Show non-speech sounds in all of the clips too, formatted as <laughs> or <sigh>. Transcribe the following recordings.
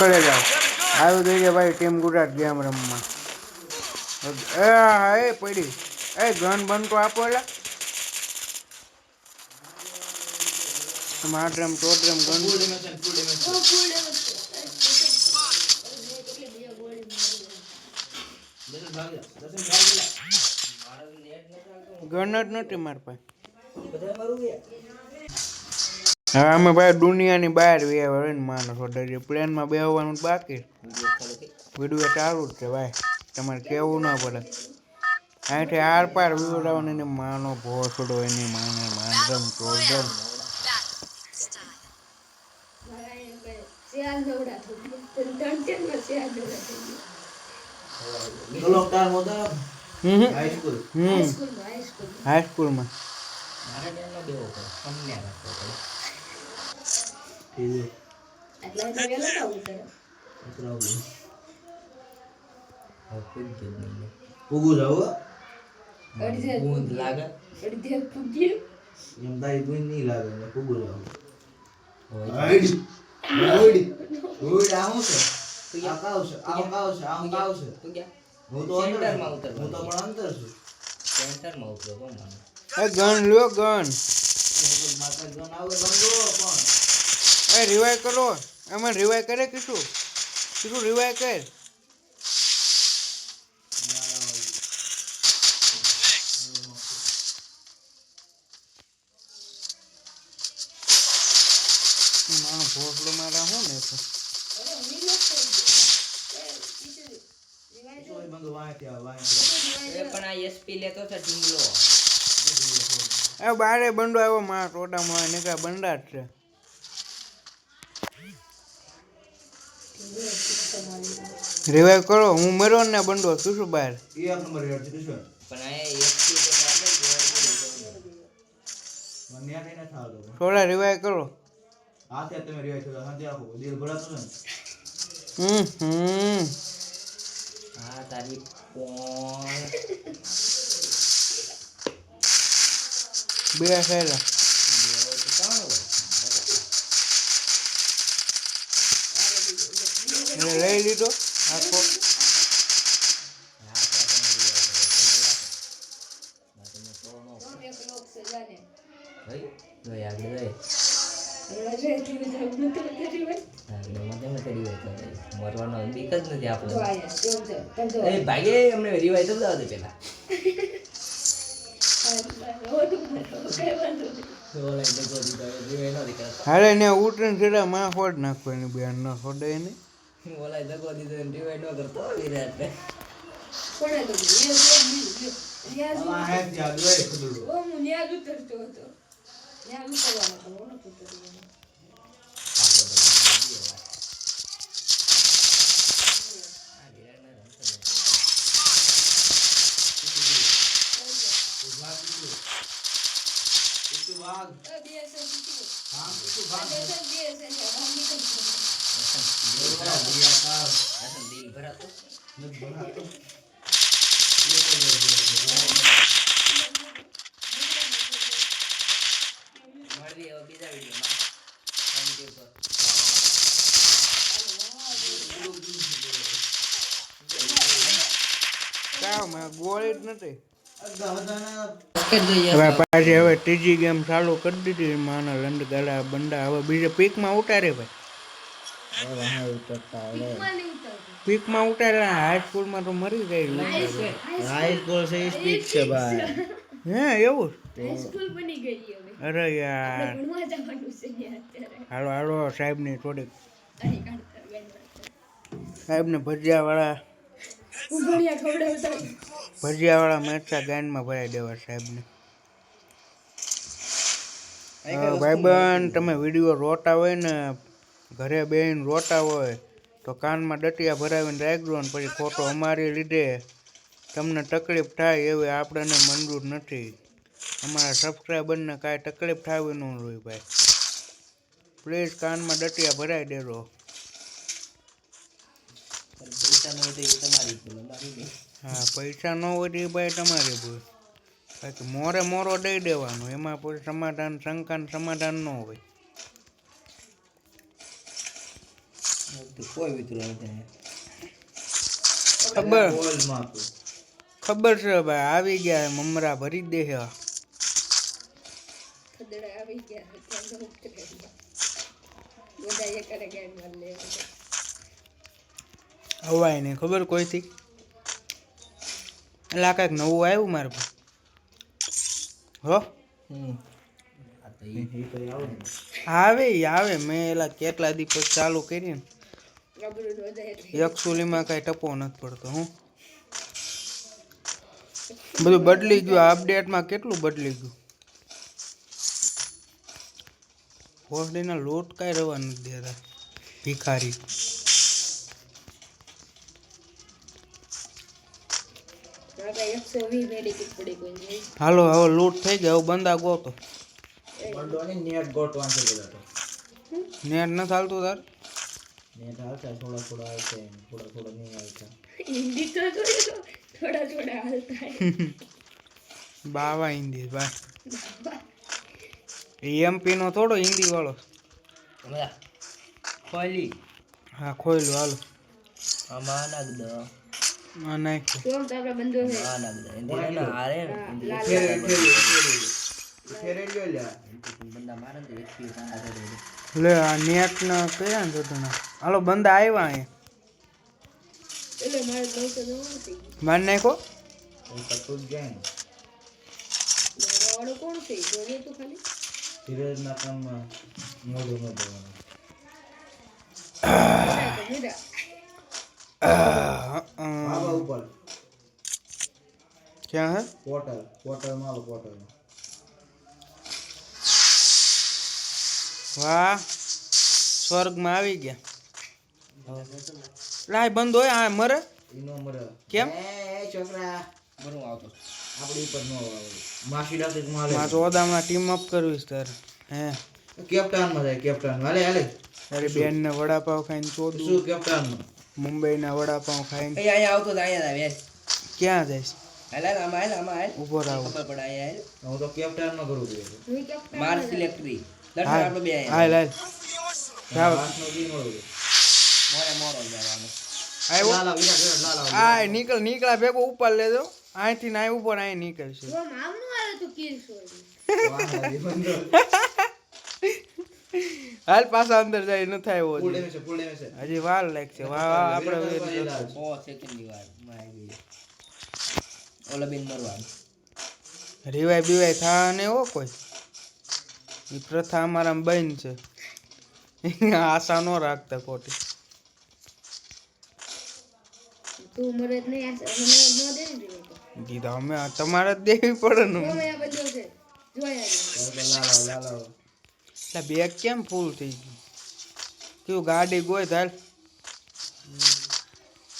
કરે જાવ આવ્યું થઈ ગયા ભાઈ, ટીમ ગુજરાત ગેમ રમવા. એ હા એ પડી. એ ગન બન તો આપો એટલે માર ડ્રમ ટોટ ડ્રમ ગન ગન જ નથી માર પાસે. હવે અમે ભાઈ દુનિયાની બહાર વ્યા ને માણસો ડરી પ્લેનમાં બેહવાનું બાકી. વીડિયો સારું જ છે ભાઈ તમારે કેવું ના પડે. અહીંથી આર પાર વિવડાવને એને માનો ભોસડો એની માને માંડમ ટોડમ હમ હમ. હાઈસ્કૂલમાં ઉગું જાવ બૂંદ લાગે. એમ તારી તું નહીં લાગે ને ઉગું જાવ ગન લ્યો ગન માતા ગણ આવે બંધો પણ એ રિવાય કરો. એમાં રિવાય કરે કીશું કીધું રિવાય કર. મારો ભોસલો મારા હું ને તો. પણ આ એસપી લેતો છે ઢીંગલો. એ બારે બંડો આવ્યો મારા ટોટામાં નીકળ્યા બંડા જ છે. રિવાય કરો હું મર્યો ને બંડો શું શું બહાર? એ એક નંબર હેડ છે શું પણ આ તો થોડા રિવાઈવ કરો. હાથે તમે રહ્યા છો હાથે આખો દિલ ભરાતો ને. હમ હમ. હા તારી કોણ? બે તો લઈ લીધો. તો મરવાનો બીક જ નથી આપણે ભાગે અમને રિવાય દે પેલા. ન ઉતરીને સીધા માં ફોડ નાખો એની બેન ન ફોડે એને. ઓલા દગો દીધો ડિવાઈડ નો કરતો વિરાટ આમાં હેડ ત્યાં જોઈ ખુદડું તું વાગ હા સર કાવમાં ગોળી જ નથી અડધા બધાના હવે હવે ત્રીજી ગેમ ચાલુ કરી દીધી માના લંડ ગાળા બંડા. હવે બીજા પીકમાં ઉતારે ભાઈ. પીકમાં ઉતારે હાઈસ્કૂલમાં તો મરી ગયેલું. હાઈ સ્કૂલ છે સ્પીડ છે ભાઈ. હે એવું? સ્કૂલ બની ગઈ હવે. અરે યાર. હાલો હાલો સાહેબની થોડીક. સાહેબને ભજીયાવાળા ભજીયાવાળા મેચા ગાનમાં ભરાઈ દેવા સાહેબને. ભાઈબંધ તમે વીડિયો રોતા હોય ને ઘરે બેન રોતા હોય તો કાનમાં ડટિયા ભરાવીને રાખજો ને પછી ખોટો અમારી લીધે. તમને તકલીફ થાય એવી આપણને મંજૂર નથી. અમારા સબસ્ક્રાઈબરને કાંઈ તકલીફ થવી ન જોઈએ ભાઈ. પ્લીઝ કાનમાં ડટિયા ભરાઈ દેજો. હા, પૈસા ન હોય એ ભાઈ તમારી ભૂલ બાકી મોરે મોરો દઈ દેવાનો, એમાં પછી સમાધાન, શંકાનું સમાધાન ન હોય તો કોઈ વિતરું નથી ખબર? ખબર છે ભાઈ આવી ગયા મમરા ભરી દે લે હવાય નહીં ખબર કોઈથી? એટલે આ કાંઈક નવું આવ્યું મારે પાસે હો? આવો ને. આવે. મેં એલા કેટલા દી પછી ચાલુ કરી ને સુલીમાં કાંઈ ટપો નથી પડતો હું. બધું બદલી ગયું. અપડેટમાં કેટલું બદલી ગયું? હોસડીના લોટ કાંઈ રવા નથી દેતા. ભિખારી. હાલો હવે લૂંટ થઈ ગયો બંદા ગોતો. નેટ ગોટવાનું તો. નેટ નથી હાલતું તાર? નેટ હાલતા થોડા થોડા હાલતા એમ થોડા થોડા નહીં હાલતા. હિન્દી તો થોડા થોડા હાલતા બાવા હિન્દી બા. એમપી નો થોડો હિન્દી વાળો. ખોલી હા ખોયલું હાલો. આમાં નાખ દો આ નાખ તો આપણે બંધો છે? આ નાખ દો હિન્દી ના હારે ને ફેરે ફેરે ફેરે ફેરે લ્યો. લ્યા બંદા મારે ને તો એક પીસ આ હારે રહી. લે આ નેટ ના કયા ને જોતના હાલો બંદા આવ્યા અહીંયા એટલે મારે નવસો નવ્વાણું થઈ ગયું માર નાખો. એ કટું જ જાય ને મારા વાળો કોણ છે? જોજો તો ખાલી. ધીરજના કામમાં મોઢું ન દેવાનું મીરા તો મીરા બાબા ઉપર. ક્યાં હે? પોર્ટલ. પોર્ટલમાં આવો પોર્ટલ વાહ. સ્વર્ગમાં આવી ગયા. લાય બંધ હોય આ મરે? કેમ? છોકરા બરું આવતો. આપણી ઉપર નો માસી ડાકે માં માં ચોદામાં ટીમ અપ કરવીશ તારે. હે. કેપ્ટનમાં જાય કેપ્ટન હાલે હાલે. તારી બેન ને વડાપાવ ખાઈને ચોદું. શું કેપ્ટનમાં મુંબઈના વડાપાવ ખાઈને. એ અહીંયા આવતો અહીંયા આવે ક્યાં જઈશ હાલ આમાં હાલ આમાં હાલ. ઊભો રહો. ખબર હું તો કેપ્ટનમાં કરું છું. માર સિલેક્ટરી નીકળ નીકળા ભેગો ઉપર લેજો અહીંથી ના ઉપર અહીં નીકળશે હાલ પાછા અંદર જાય ન થાય એવો હજી વાર લાગશે વાહ વાહ આપણે રિવાય બીવાય થા ને હો કોઈ એ પ્રથા અમારા બંધ છે. આશા ન રાખતા ખોટી. તું મરે જ નહીં આ મને ન દે ને રીવો તો કીધું અમે તમારે જ દેવી પડે ને. બેગ કેમ ફૂલ થઈ ગયું? કેવું ગાડી ગોય થાય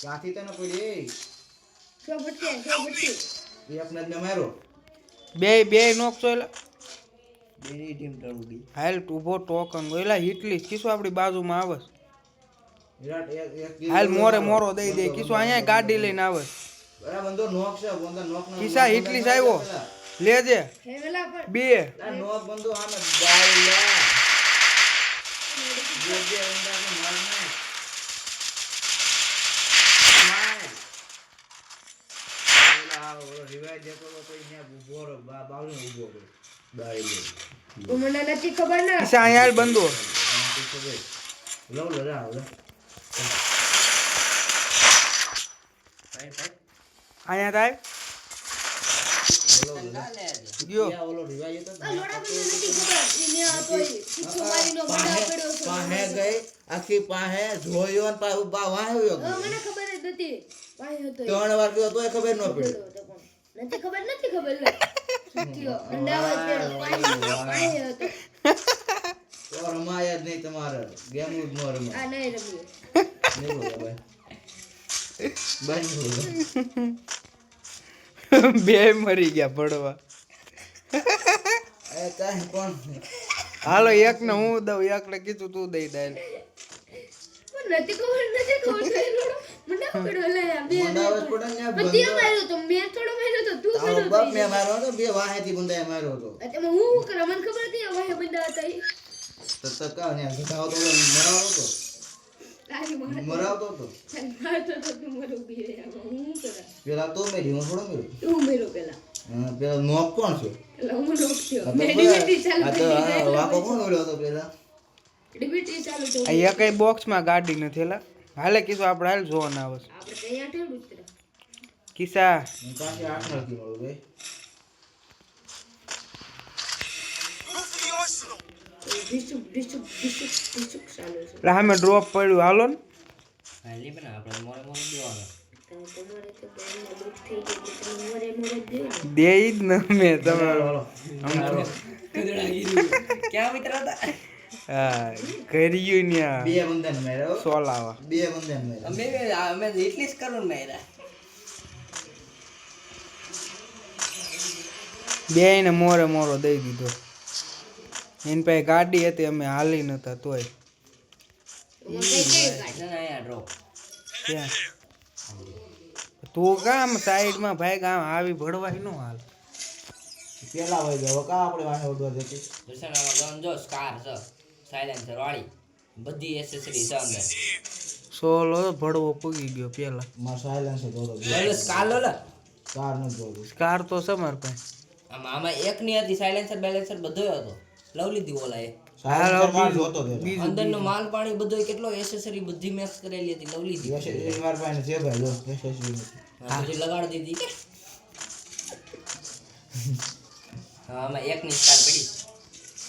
ક્યાંથી તને પડી બે બે નોકશો એટલે બેની ટીમ ટળુડી હાલ ઊભો ટોકન એલા હિટલી કીશું આપણી બાજુમાં આવે. વિરાટ એક એક હાલ મોરે મોરો દઈ દે કીશું અહીંયા ગાડી લઈને આવે. બરાબર નોક છે નોક આવ્યો લેજે બે. નોક બંધો દેતો તો અહીંયા રહ્યો તો મને નથી ખબર ને? કિસ્સા અહીંયા બંધો લો લો લા અહીંયા થાય? લોડા. ત્રણ વાર ગયો તોય ખબર ન પડી. નથી ખબર નથી ખબર. લે સુત્યો અંડાવા પડ્યો પાણી પાણી હતો. તો રમાય જ નહીં તમારે. ગેમ જ ન રમાય. આ નહીં રમ્યો નહીં બોલો ભાઈ બંધ બોલો બે મરી ગયા પડવા એ કાંઈ પણ હાલો એક ને હું દઉં એક ને કીધું તું દઈ દે. પણ નથી ખબર નથી ખબર. તો એ લોડો મને પડ્યો લે આ બે મંડાવત પડે ને પણ તે માર્યો તો મેં થોડો માર્યો તો તું તારો માર્યો બાપ મેં માર્યો હતો બે વાહેથી બંધાએ માર્યો હતો. તેમાં હું શું કરું? મને ખબર હતી વાય બંધા હતા ઈ. તો તો કા ને ઘટાવો તો મરાવો તો તારી મારે મરાવતો તો તારી મારતો તો તું મને ઊભી રહે આમાં હું શું કરા? પેલા તો મેરી હું થોડો મેરી તું મેરો પેલા? હા, પેલા નોક કોણ છે? પેલા હું રોકયો આ તો મેં પેલા- ડિબેટી ચાલુ આ તો કરી આ વાકો કોણ ઓળ્યો હતો પેલા? ડિબેટી ચાલુ તો આ એકય બોક્સમાં ગાડી નથી એલા હાલે કીધું આપણે હાલ આવે અહીંયા ઠેડ ઉતરે કિસ્સા. સામે ડ્રોપ પડ્યું. હાલો ને. તમારે ને દે જ ને મેં તમે હાલો, હાલો. ક્યાં મિત્ર હતા? કર્યું ને આ બે બંધન સોલાવા બે બંધન મેળ્યો અમે અમે એટલી જ કરું ને બે ને મોરે મોરો દઈ દીધો એની પાસે ગાડી હતી અમે હાલી નતા તોય તું કામ સાઈડમાં ભાઈ કામ આવી ભળવાય નો હાલ પેલા હોય ગયો કા આપણે વાહે ઉડવા જતી દર્શનામાં ગન જો સ્કાર છે સાયલેન્સર વાળી બધી એસેસરી છે અંદર. સોલો ભળવો પૂગી ગયો પેલા. માં સાયલેન્સ હતો તો બોલો સ્કાર લો લે. કાર ન જોયું કાર તો સમર પાસે. આમાં આમાં એક ની હતી સાયલેન્સર બેલેન્સર બધો હતો. લવ લીધી ઓલા એ. સાયલેન્સરમાં જોતો તે બીજું અંદરનો માલ પાણી બધો કેટલો એસેસરી બધી મેક્સ કરેલી હતી લવ લીધી. યશસ્વી માર પાસે છે ભાઈ જો યશસ્વી નથી. હા, બધી લગાડી દીધી. <laughs> હા આમાં એક ની સ્કાર પડી.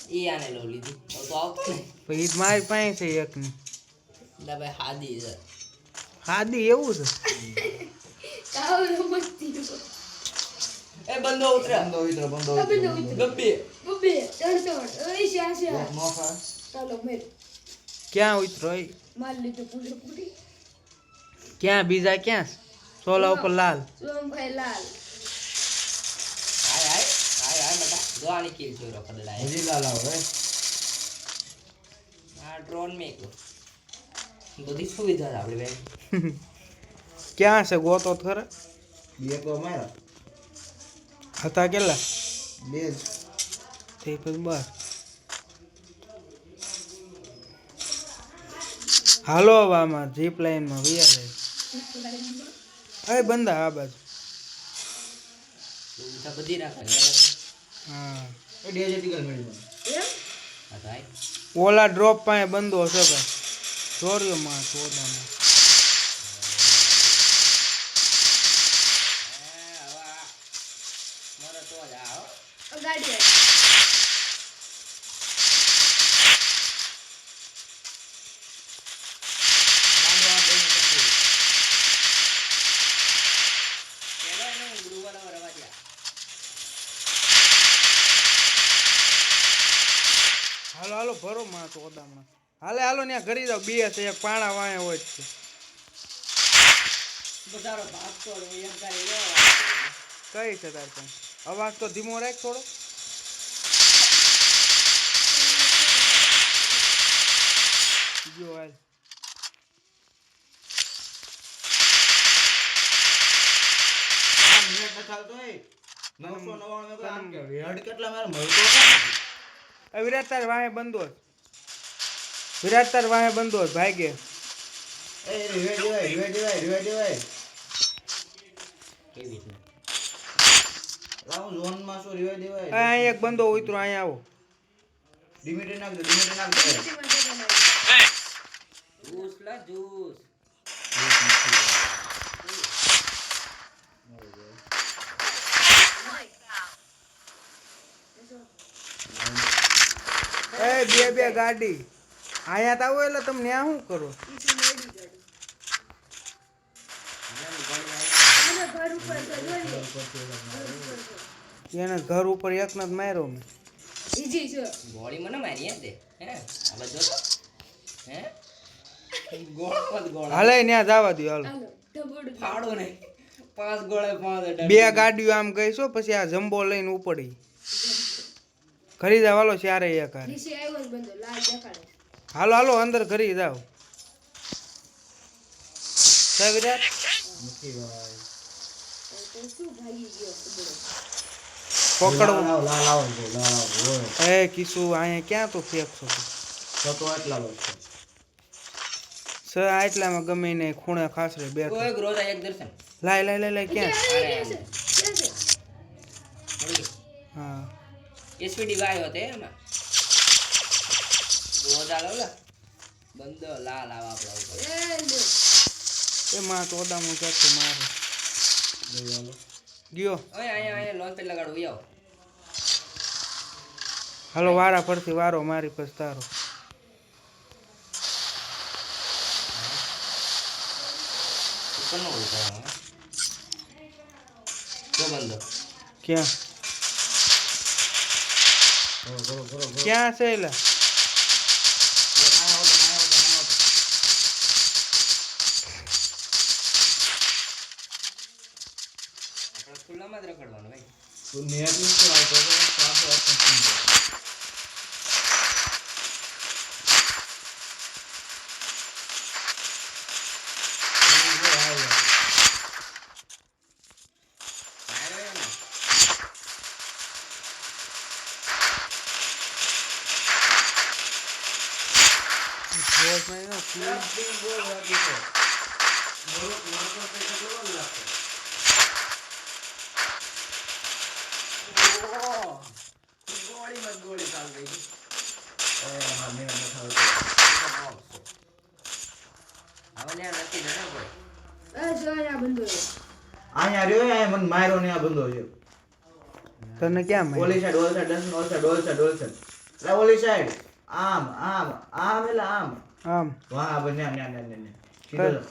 એ આને લઉં લીધી. તો આવતો ને. પછી મારી પાસે છે એકની એટલે ભાઈ હાદી છે. હાદી એવું છે? એ બંધો ઉતરે. બંધો ઉતરે બંધો ઉતરે. ગબ્બી બબે ત્રણ ત્રણ ઓય શ્યા શ્યા. એક ચાલો મેર ક્યાં ઉતરો એ? માલ લીધો પૂરો પૂરી. ક્યાં બીજા ક્યાં? સોલા ઉપર લાલ. સોમભાઈ લાલ હાય હાય હાય હાય બેટા જો આની કિલ જોરો કદલાય હજી લાલ આવે આ ડ્રોન મેક બધી સુવિધા છે આપણી બેન ક્યાં છે ગોતો ખરા? બે તો મારા હતા કેટલા? બે જ. તે પછી બસ હાલો હવે આમાં જીપ લાઈનમાં વૈયા જાય. અરે બંધા આ બાજુ. બધી રાખવાની. ઓલા ડ્રોપ પાસે બંધો છે ભાઈ. ચોર્યો માં ચોદામાં હાલો હાલો ભરો માણસ ચોદામાં હાલે હાલો ત્યાં ઘરી જાવ બે છે એક પાણા વાયા હોય છે. કાંઈ છે તાર પણ અવાજ તો ધીમો રાખ થોડો. જો હાલ. આ મિનિટ ચાલતો એ 999 મે આમ કે હેડ કેટલા મારે મળતો વિરાટ તાર વાહે બંધો. વિરાટ તાર વાહે બંધો ભાઈ ભાગે. એ રિવે દેવાય રિવે દેવાય રિવે દેવાય. કેવી રીતના? લાવું ઝોનમાં શું રિવે દેવાય? આ એક બંધો ઉતરો અહીંયા આવો. ડિમિટર નાખ દો ડિમિટર નાખ દો જૂસ લા જ્યુસ એ બે બે ગાડી. અહીંયા તો આવો એટલે તમને આ શું કરો? એને ઘર ઉપર એક જ માર્યો મેં. ગોળી મને મારી એમ તે. હે? આ હે? ગોળ પદ ગોળ? હાલે ત્યાં જવા દો હાલો. હાલો ફાડો નહીં. પાંચ ગોળે પાંચ બે ગાડીઓ આમ કહીશો પછી આ જમ્બો લઈને ઉપડી. ઘરી જાવ હાલો ચારે એક હારે. નીચે આવ્યો જ બંધો લાલ દેખાડે હાલો હાલો અંદર ઘરી જાવ છે વિરાટ પકડવો એ કિસુ અહીંયા ક્યાં તો ફેંકશો સર તો? તો એટલા વર્ષ સ આટલામાં ગમે ને ખૂણે ખાસરે બે લાય લાય લાય લાય ક્યાં અરે ક્યાં છે? ક્યાં છે? મળી ગયું. હા વાય હોતે એમાં. રોજ આલો લે. બંધો લાલ આવા આપણા ઉપર. એ લો. એમાં તો ઓદામું જાતું મારે. ગયો. ઓય અહીંયા અહીંયા લોન પે લગાડો યો હાલો વારા ફરતી વારો મારી પછી કોનો હોય તો જો બંધો. ક્યાં? ક્યાં છે એલા ખુલ્લામાં જ રખડવાનું ભાઈ. તું નેટ નથી આવતો તો પાછો option સમજો. બહાર હોય ને વોઇસમાં એનો ફ્યુઝ ગોળીમાં જ ગોળી ચાલ ગઈ એ, આમાં નેટ નથી આવતો. હવે ત્યાં નથી જતો કોઈ એ જો અહીંયા રહ્યો અહીંયા મને માર્યો ને આ બંધો તને ક્યાં? ઓલી સાઈડ ઓલી સાઈડ ઓલી સાઈડ ઓલી સાઈડ ઓલી સાઈડ ઓલી સાઈડ આમ આમ આમ, એટલે આમ. આમ. વાહ બને ન્યા ન્યા ન્યા ન્યા સીધો.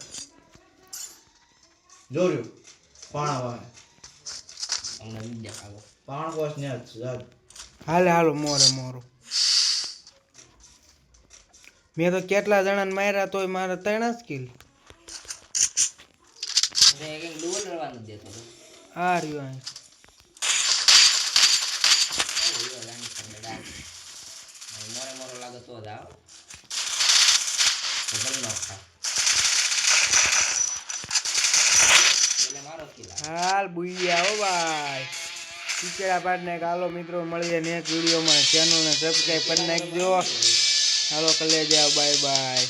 જોર્યું પાણા વાહ અમને વિદ્યા ખાવો પાણ કોસ ને હાલે હાલો મોરે મોરો. મેં તો કેટલા જણાને માર્યા તોય મારે ત્રણ જ કિલ. આ રહ્યો અહીં. મોરે મોરો લાગે તો જ આવો. હાલ બુઈયા હો ભાઈ. ચીચડા પાડ ને હાલો મિત્રો મળીએ નેક્સ્ટ વિડીયોમાં ચેનલને સબસ્ક્રાઈબ કરી નાખજો. હાલો કલે જાઓ બાય બાય